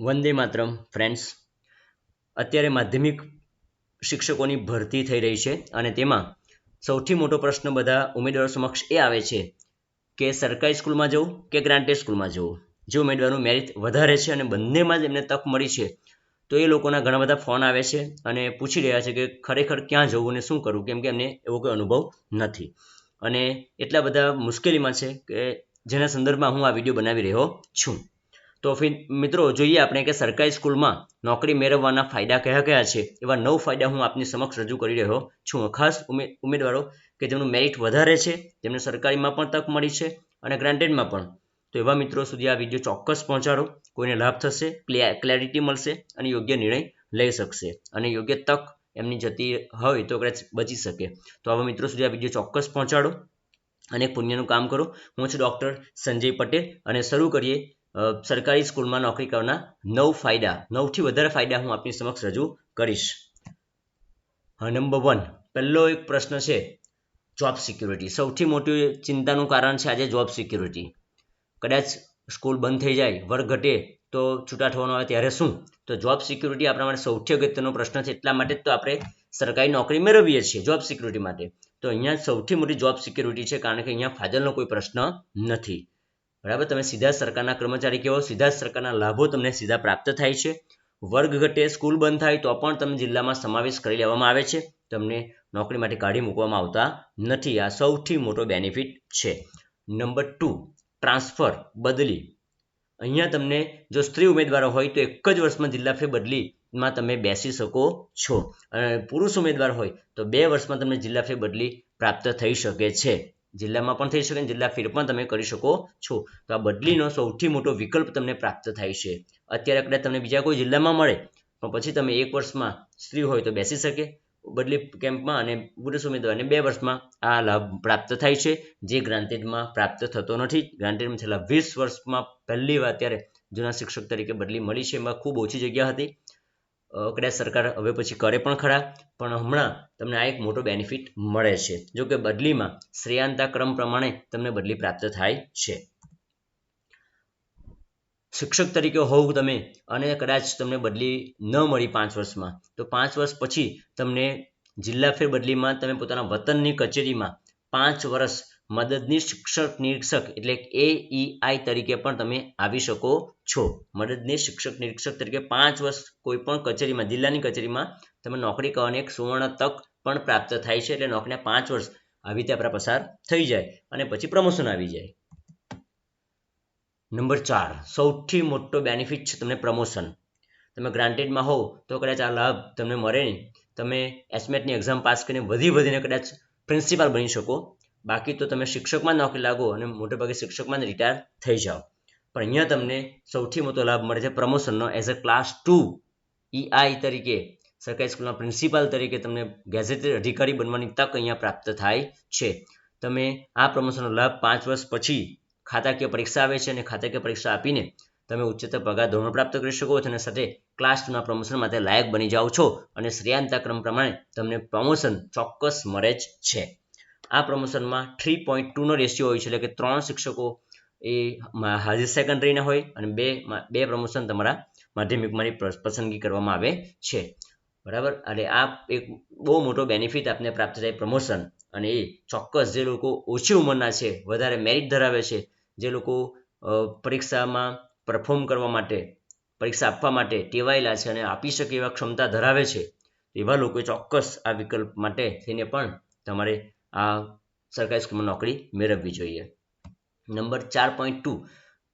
Vande Mataram friends અત્યારે માધ્યમિક શિક્ષકોની ભરતી થઈ રહી છે અને તેમાં સૌથી મોટો પ્રશ્ન બધા ઉમેદવારો સમક્ષ એ આવે છે કે સરકારી સ્કૂલમાં જવું કે ગ્રાન્ટેડ સ્કૂલમાં જવું? જે ઉમેદવારનું મેરિટ વધારે છે અને બંનેમાં જ એમને તક મળી છે, તો એ લોકોના ઘણા બધા ફોન આવે છે અને પૂછી રહ્યા છે કે ખરેખર ક્યાં જવું અને શું કરવું? કેમ કે એમને એવો કોઈ અનુભવ નથી. અને એટલા બધા મુશ્કેલીમાં છે કે જેના સંદર્ભમાં હું આ વીડિયો બનાવી રહ્યો છું. તો મિત્રો, જોઈએ આપણે કે સરકારી સ્કૂલમાં નોકરી મેળવવાના ફાયદા કયા કયા છે? એવા નવ ફાયદા હું આપની સમક્ષ રજૂ કરી રહ્યો છું. ખાસ ઉમેદવારો કે જેમનું મેરિટ વધારે છે, જેમને સરકારીમાં પણ તક મળી છે અને ગ્રાન્ટેડમાં પણ. તો એવા મિત્રો સુધી આ વીડિયો ચોક્કસ પહોંચાડો. કોઈને લાભ થશે ક્લેરિટી મળશે અને યોગ્ય નિર્ણય લઈ શકશે. અને યોગ્ય તક એમની જતી હોય તો કદાચ બચી શકે. તો આવા મિત્રો સુધી આ વીડિયો ચોક્કસ પહોંચાડો અને પુણ્યનું કામ કરો. હું છું ડૉક્ટર સંજય પટેલ અને શરૂ કરીએ સરકારી સ્કૂલમાં નોકરી કરવાના નવ ફાયદા, નવથી વધારે ફાયદા હું આપની સમક્ષ રજૂ કરીશ. નંબર વન પહેલો એક પ્રશ્ન છે જોબ સિક્યુરિટી સૌથી મોટી ચિંતાનું કારણ છે આજે જોબ સિક્યુરિટી કદાચ સ્કૂલ બંધ થઈ જાય વર્ગ ઘટે, તો છૂટા થવાનો આવે ત્યારે શું? તો જોબ સિક્યુરિટી આપણા માટે સૌથી અગત્યનો પ્રશ્ન છે, એટલા માટે જ તો આપણે સરકારી નોકરી મેળવીએ છીએ જોબ સિક્યુરિટી માટે. તો અહીંયા સૌથી મોટી જોબ સિક્યુરિટી છે, કારણ કે અહીંયા ફાજલનો કોઈ પ્રશ્ન નથી. બરાબર? તમે સીધા સરકારના કર્મચારી કેવો સીધા સરકારના લાભો તમને સીધા પ્રાપ્ત થાય છે. વર્ગ ઘટે, સ્કૂલ બંધ થાય, તો પણ તમને જિલ્લામાં સમાવેશ કરી લેવામાં આવે છે. તમને નોકરી માટે કાઢી મૂકવામાં આવતા નથી. આ સૌથી મોટો બેનિફિટ છે. નંબર ટુ ટ્રાન્સફર બદલી. અહીંયા તમને જો સ્ત્રી ઉમેદવારો હોય, તો એક જ વર્ષમાં જિલ્લા ફે બદલીમાં તમે બેસી શકો છો. અને પુરુષ ઉમેદવાર હોય, તો બે વર્ષમાં તમને જિલ્લા ફે બદલી પ્રાપ્ત થઈ શકે છે. જિલ્લામાં પણ થઈ શકે જિલ્લા ફેર પણ તમે કરી શકો છો. તો આ બદલીનો સૌથી મોટો વિકલ્પ તમને પ્રાપ્ત થાય છે. અત્યારે કદાચ તમને બીજા કોઈ જિલ્લામાં મળે, પણ પછી તમે એક વર્ષમાં સ્ત્રી હોય તો બેસી શકે. બદલી કેમ્પમાં અને પુરુષ ઉમેદવારને બે વર્ષમાં આ લાભ પ્રાપ્ત થાય છે, જે ગ્રાન્ટેડમાં પ્રાપ્ત થતો નથી. ગ્રાન્ટેડમાં છેલ્લા વીસ વર્ષમાં પહેલી વાર ત્યારે જૂના શિક્ષક તરીકે બદલી મળી છે. એમાં ખૂબ ઓછી જગ્યા હતી. કદાચ સરકાર હવે પછી કરે પણ ખરા. પણ હમણાં તમને આ એક મોટો બેનિફિટ મળે છે. જો કે બદલીમાં શ્રેયાંતા ક્રમ પ્રમાણે તમને બદલી પ્રાપ્ત થાય છે. શિક્ષક તરીકે હોવ તમે અને કદાચ તમને બદલી ન મળી પાંચ વર્ષમાં, તો પાંચ વર્ષ પછી તમને જિલ્લા ફેર બદલીમાં તમે પોતાના વતનની કચેરીમાં પાંચ વર્ષ મદદની શિક્ષક નિરીક્ષક એટલે એ આઈ તરીકે પણ તમે આવી શકો છો. મદદની શિક્ષક નિરીક્ષક તરીકે પાંચ વર્ષ કોઈ પણ કચેરીમાં, જિલ્લાની કચેરીમાં તમે નોકરી કરવાની એક સુવર્ણ તક પણ પ્રાપ્ત થાય છે એટલે નોકરીના પાંચ વર્ષ આવી રીતે આપણા પસાર થઈ જાય અને પછી પ્રમોશન આવી જાય. નંબર ચાર, સૌથી મોટો બેનિફિટ છે તમને પ્રમોશન તમે ગ્રાન્ટેડમાં હોવ તો કદાચ આ લાભ તમને મળે નહીં. તમે એસમેટની એક્ઝામ પાસ કરીને વધી વધીને કદાચ પ્રિન્સિપાલ બની શકો. બાકી તો તમે શિક્ષકમાં નોકરી લાગો અને મોટેભાગે શિક્ષકમાં રિટાયર થઈ જાઓ. પણ અહીંયા તમને સૌથી મોટો લાભ મળે છે પ્રમોશનનો as a class two E I તરીકે. સરકારી સ્કૂલના પ્રિન્સિપાલ તરીકે તમને ગેઝેટેડ અધિકારી બનવાની તક અહીંયા પ્રાપ્ત થાય છે. તમે આ પ્રમોશનનો લાભ પાંચ વર્ષ પછી ખાતાકીય પરીક્ષા આવે છે અને ખાતાકીય પરીક્ષા આપીને તમે ઉચ્ચતર પગાર ધોરણ પ્રાપ્ત કરી શકો છો અને સાથે ક્લાસ ટુના પ્રમોશન માટે લાયક બની જાઓ છો. અને શ્રેયાંતા ક્રમ પ્રમાણે તમને પ્રમોશન ચોક્કસ મળે જ છે. આ પ્રમોશનમાં થ્રી પોઈન્ટ ટુનો રેશિયો હોય છે. એટલે કે ત્રણ શિક્ષકો એ હાજર સેકન્ડરીના હોય અને બે બે પ્રમોશન તમારા માધ્યમિકમાંની પસંદગી કરવામાં આવે છે. બરાબર? એટલે આ એક બહુ મોટો બેનિફિટ આપને પ્રાપ્ત થાય પ્રમોશન. અને એ ચોક્કસ જે લોકો ઓછી ઉંમરના છે, વધારે મેરિટ ધરાવે છે, જે લોકો પરીક્ષામાં પરફોર્મ કરવા માટે, પરીક્ષા આપવા માટે ટેવાયેલા છે અને આપી શકે એવા ક્ષમતા ધરાવે છે, એવા લોકોએ ચોક્કસ આ વિકલ્પ માટે થઈને પણ તમારે આ સરકારી સ્કૂલમાં નોકરી મેળવવી જોઈએ. નંબર ચાર પોઈન્ટ ટુ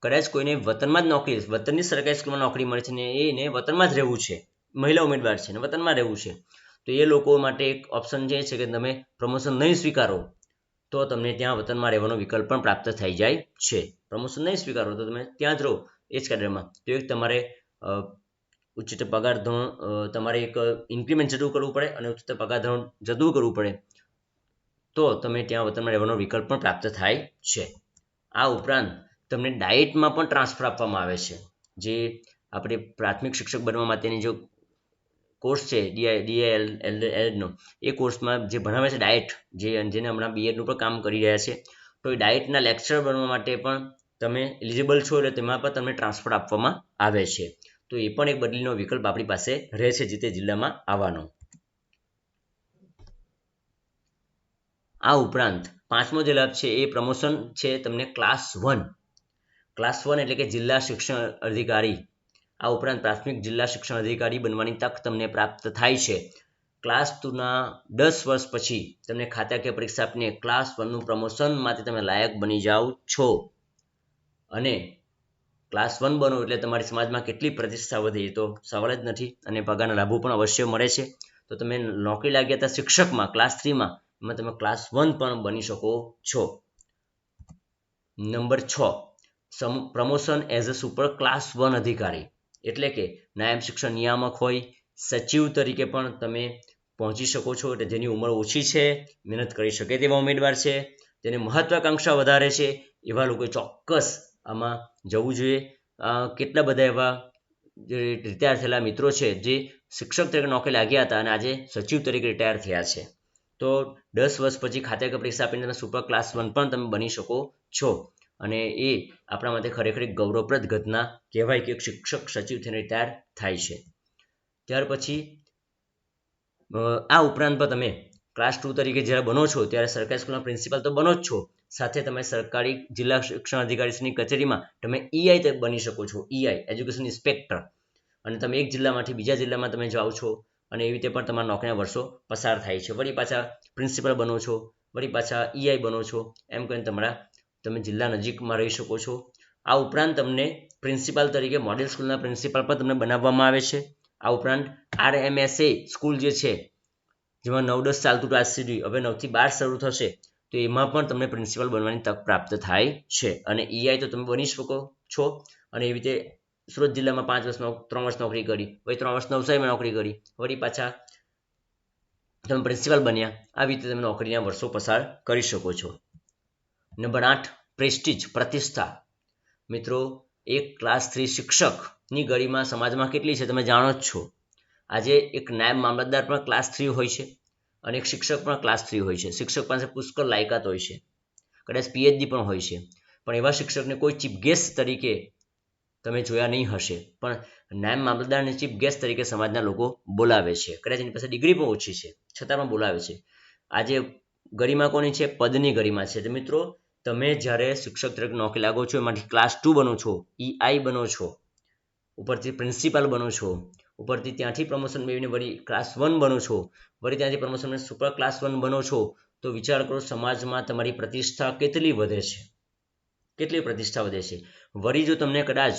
કદાચ કોઈને વતનમાં જ નોકરી, વતનની સરકારી સ્કૂલમાં નોકરી મળે છે ને એને વતનમાં જ રહેવું છે. મહિલા ઉમેદવાર છે ને વતનમાં રહેવું છે. તો એ લોકો માટે એક ઓપ્શન જે છે કે તમે પ્રમોશન નહીં સ્વીકારો, તો તમને ત્યાં વતનમાં રહેવાનો વિકલ્પ પણ પ્રાપ્ત થઈ જાય છે. પ્રમોશન નહીં સ્વીકારો તો તમે ત્યાં જ રહો એ જ કેડરમાં તો એક તમારે ઉચ્ચતર પગાર ધોરણ તમારે એક ઇન્ક્રીમેન્ટ જતું કરવું પડે અને ઉચ્ચતર પગાર ધોરણ જતું કરવું પડે. તો તમે ત્યાં વતનમાં રહેવાનો વિકલ્પ પણ પ્રાપ્ત થાય છે. આ ઉપરાંત તમને ડાયટમાં પણ ટ્રાન્સફર આપવામાં આવે છે. જે આપણે પ્રાથમિક શિક્ષક બનવા માટેની જો કોર્સ છે ડીઆઈ ડીએલ એલનો, એ કોર્સમાં જે ભણાવે છે ડાયટ, જે જેને હમણાં બીએડનું પણ કામ કરી રહ્યા છે, તો એ ડાયટના લેક્ચર બનવા માટે પણ તમે એલિજિબલ છો એટલે તેમાં પણ તમને ટ્રાન્સફર આપવામાં આવે છે. તો એ પણ એક બદલીનો વિકલ્પ આપણી પાસે રહે છે જે તે જિલ્લામાં આવવાનો. આ ઉપરાંત પાંચમો જે લાભ છે એ પ્રમોશન છે તમને ક્લાસ વન ક્લાસ વન એટલે કે જિલ્લા શિક્ષણ અધિકારી. આ ઉપરાંત પ્રાથમિક જિલ્લા શિક્ષણ અધિકારી બનવાની તક તમને પ્રાપ્ત થાય છે. ક્લાસ ટુના દસ વર્ષ પછી તમને ખાતાકીય પરીક્ષા આપીને ક્લાસ વનનું પ્રમોશન માટે તમે લાયક બની જાઓ છો. અને ક્લાસ વન બનો એટલે તમારી સમાજમાં કેટલી પ્રતિષ્ઠા વધે તો સવાલ જ નથી અને પગારના લાભો પણ અવશ્ય મળે છે. તો તમે નોકરી લાગ્યા હતા શિક્ષકમાં ક્લાસ થ્રીમાં એમાં તમે ક્લાસ વન પણ બની શકો છો. નંબર છ promotion as a super class one અધિકારી. એટલે કે નાયબ શિક્ષણ નિયામક હોય, સચિવ તરીકે પણ તમે પહોંચી શકો છો. એટલે જેની ઉંમર ઓછી છે, મહેનત કરી શકે તેવા ઉમેદવાર છે. તેની મહત્વાકાંક્ષા વધારે છે, એવા લોકોએ ચોક્કસ આમાં જવું જોઈએ. કેટલા બધા એવા જે રિટાયર થયેલા મિત્રો છે, જે શિક્ષક તરીકે નોકરી લાગ્યા હતા અને આજે સચિવ તરીકે રિટાયર થયા છે. તો દસ વર્ષ પછી ખાતે પરીક્ષા આપીને તમે સુપર ક્લાસ વન પણ તમે બની શકો છો. અને એ આપણા માટે ખરેખર એક ગૌરવપ્રદ ઘટના કહેવાય કે એક શિક્ષક સચિવ થઈને રિટાયર થાય છે. ત્યાર પછી આ ઉપરાંત પણ તમે ક્લાસ ટુ તરીકે જ્યારે બનો છો, ત્યારે સરકારી સ્કૂલના પ્રિન્સિપાલ તો બનો જ છો. સાથે તમે સરકારી જિલ્લા શિક્ષણ અધિકારીની કચેરીમાં તમે ઈઆઈ બની શકો છો. ઈઆઈ એજ્યુકેશન ઇન્સ્પેક્ટર અને તમે એક જિલ્લામાંથી બીજા જિલ્લામાં તમે જાઓ છો અને એવી રીતે પણ તમારા નોકરીના વર્ષો પસાર થાય છે. વળી પાછા પ્રિન્સિપલ બનો છો, વળી પાછા ઈઆઈ બનો છો, એમ કરીને તમારા, તમે જિલ્લા નજીકમાં રહી શકો છો. આ ઉપરાંત તમને પ્રિન્સિપાલ તરીકે મોડેલ સ્કૂલના પ્રિન્સિપાલ પણ તમને બનાવવામાં આવે છે. આ ઉપરાંત આરએમએસએ સ્કૂલ જે છે, જેમાં નવ દસ ચાલતું ક્લાસ સુધી, હવે નવથી બાર શરૂ થશે, તો એમાં પણ તમને પ્રિન્સિપલ બનવાની તક પ્રાપ્ત થાય છે. અને ઈઆઈ તો તમે બની શકો છો. અને એવી રીતે સુરત જિલ્લામાં પાંચ વર્ષ ત્રણ વર્ષ નોકરી કરી, પછી ત્રણ વર્ષ નવસારીમાં નોકરી કરી, વળી પાછા તમે પ્રિન્સિપાલ બન્યા, આવી રીતે તમે નોકરીના વર્ષો પસાર કરી શકો છો. નંબર આઠ, પ્રેસ્ટીજ, પ્રતિષ્ઠા. મિત્રો, એક ક્લાસ થ્રી શિક્ષકની ગળીમાં સમાજમાં કેટલી છે તમે જાણો જ છો. આજે એક નાયબ મામલતદાર પણ ક્લાસ થ્રી હોય છે અને એક શિક્ષક પણ ક્લાસ થ્રી હોય છે. શિક્ષક પાસે પુષ્કળ લાયકાત હોય છે. કદાચ પીએચડી પણ હોય છે. પણ એવા શિક્ષકને કોઈ ચીફ ગેસ્ટ તરીકે તમે જોયા નહીં હશે. પણ નાયબ મામલતદારને ચીફ ગેસ્ટ તરીકે સમાજના લોકો બોલાવે છે. કદાચ એની પાસે ડિગ્રી પણ ઓછી છે. છતાં પણ બોલાવે છે. આજે ગરિમા કોની છે? પદની ગરિમા છે. મિત્રો, તમે જ્યારે શિક્ષક તરીકે નોકરી લાગો છો, એમાંથી ક્લાસ ટુ બનો છો ઈઆઈ બનો છો, ઉપરથી પ્રિન્સિપાલ બનો છો, ઉપરથી ત્યાંથી પ્રમોશન મેળવીને વળી ક્લાસ વન બનો છો, વળી ત્યાંથી પ્રમોશન સુપર ક્લાસ વન બનો છો, તો વિચાર કરો, સમાજમાં તમારી પ્રતિષ્ઠા કેટલી વધે છે? કેટલી પ્રતિષ્ઠા વધે છે? વળી જો તમને કદાચ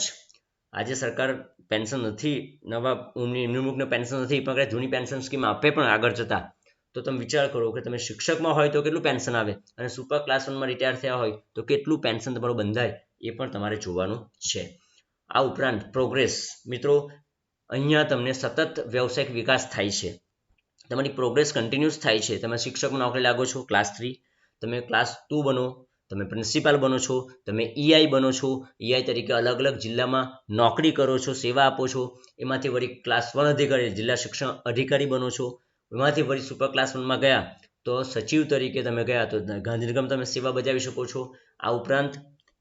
આજે સરકાર પેન્શન નથી, નવા નિમણૂકને પેન્શન નથી, પણ કદાચ જૂની પેન્શન સ્કીમ આપે પણ આગળ જતા, તો તમે વિચાર કરો કે તમે શિક્ષકમાં હોય તો કેટલું પેન્શન આવે અને સુપર ક્લાસ વનમાં રિટાયર થયા હોય તો કેટલું પેન્શન તમારું બંધાય એ પણ તમારે જોવાનું છે. આ ઉપરાંત પ્રોગ્રેસ મિત્રો, અહીંયા તમને સતત વ્યવસાયિક વિકાસ થાય છે. તમારી પ્રોગ્રેસ કન્ટિન્યુઅસ થાય છે. તમે શિક્ષક નોકરી લાગો છો ક્લાસ થ્રી તમે ક્લાસ ટુ બનો તમે પ્રિન્સિપાલ બનો છો, તમે ઈઆઈ બનો છો ઈઆઈ તરીકે અલગ અલગ જિલ્લામાં નોકરી કરો છો, સેવા આપો છો, એમાંથી વળી ક્લાસ વન અધિકારી, જિલ્લા શિક્ષણ અધિકારી બનો છો, એમાંથી વળી સુપર ક્લાસ વનમાં ગયા, તો સચિવ તરીકે તમે ગયા, તો ગાંધીનગરમાં તમે સેવા બજાવી શકો છો. આ ઉપરાંત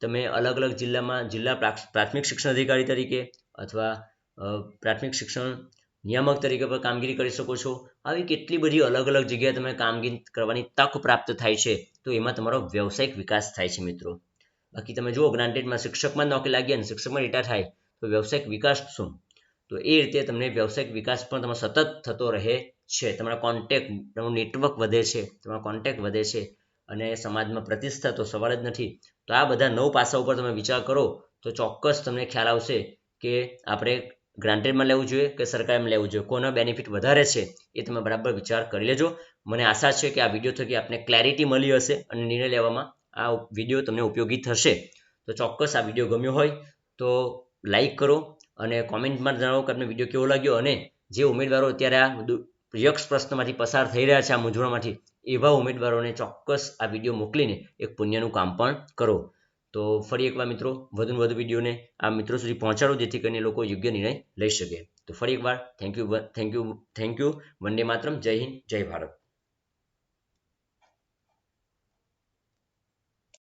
તમે અલગ અલગ જિલ્લામાં જિલ્લા પ્રાથમિક શિક્ષણ અધિકારી તરીકે અથવા પ્રાથમિક શિક્ષણ નિયામક તરીકે પણ કામગીરી કરી શકો છો. આવી કેટલી બધી અલગ અલગ જગ્યાએ તમે કામગીરી કરવાની તક પ્રાપ્ત થાય છે, તો એમાં તમારો વ્યવસાયિક વિકાસ થાય છે મિત્રો. બાકી તમે જુઓ, ગ્રાન્ટેડમાં શિક્ષકમાં નોકરી લાગી અને શિક્ષકમાં રિટાયર થાય, તો વ્યવસાયિક વિકાસ શું? તો એ રીતે તમને વ્યવસાયિક વિકાસ પણ તમારો સતત થતો રહે છે. તમારા કોન્ટેક્ટ તમારું નેટવર્ક વધે છે, તમારો કોન્ટેક્ટ વધે છે અને સમાજમાં પ્રતિષ્ઠા તો સવાલ જ નથી. તો આ બધા નવ પાસા ઉપર તમે વિચાર કરો, તો ચોક્કસ તમને ખ્યાલ આવશે કે આપણે ગ્રાન્ટેડમાં લેવું જોઈએ કે સરકારમાં લેવું જોઈએ? કોનો બેનિફિટ વધારે છે એ તમે બરાબર વિચાર કરી લેજો. મને આશા છે કે આ વીડિયો થકી આપને ક્લેરિટી મળી હશે અને નિર્ણય લેવામાં આ વીડિયો તમને ઉપયોગી થશે. તો ચોક્કસ આ વીડિયો ગમ્યો હોય તો લાઈક કરો અને કોમેન્ટમાં જણાવો કે તમને વીડિયો કેવો લાગ્યો અને જે ઉમેદવારો અત્યારે આ યક્ષ પ્રશ્નમાંથી પસાર થઈ રહ્યા છે આ મૂંઝવણમાંથી, એવા ઉમેદવારોને ચોક્કસ આ વીડિયો મોકલીને એક પુણ્યનું કામ પણ કરો. તો ફરી એકવાર મિત્રો, વધુ વધુ વિડીયોને આ મિત્રો સુધી પહોંચાડો, જેથી કરીને લોકો યોગ્ય નિર્ણય લઈ શકે. તો ફરી એકવાર thank you thank you thank you વંદે માતરમ. જય હિન્દ, જય ભારત.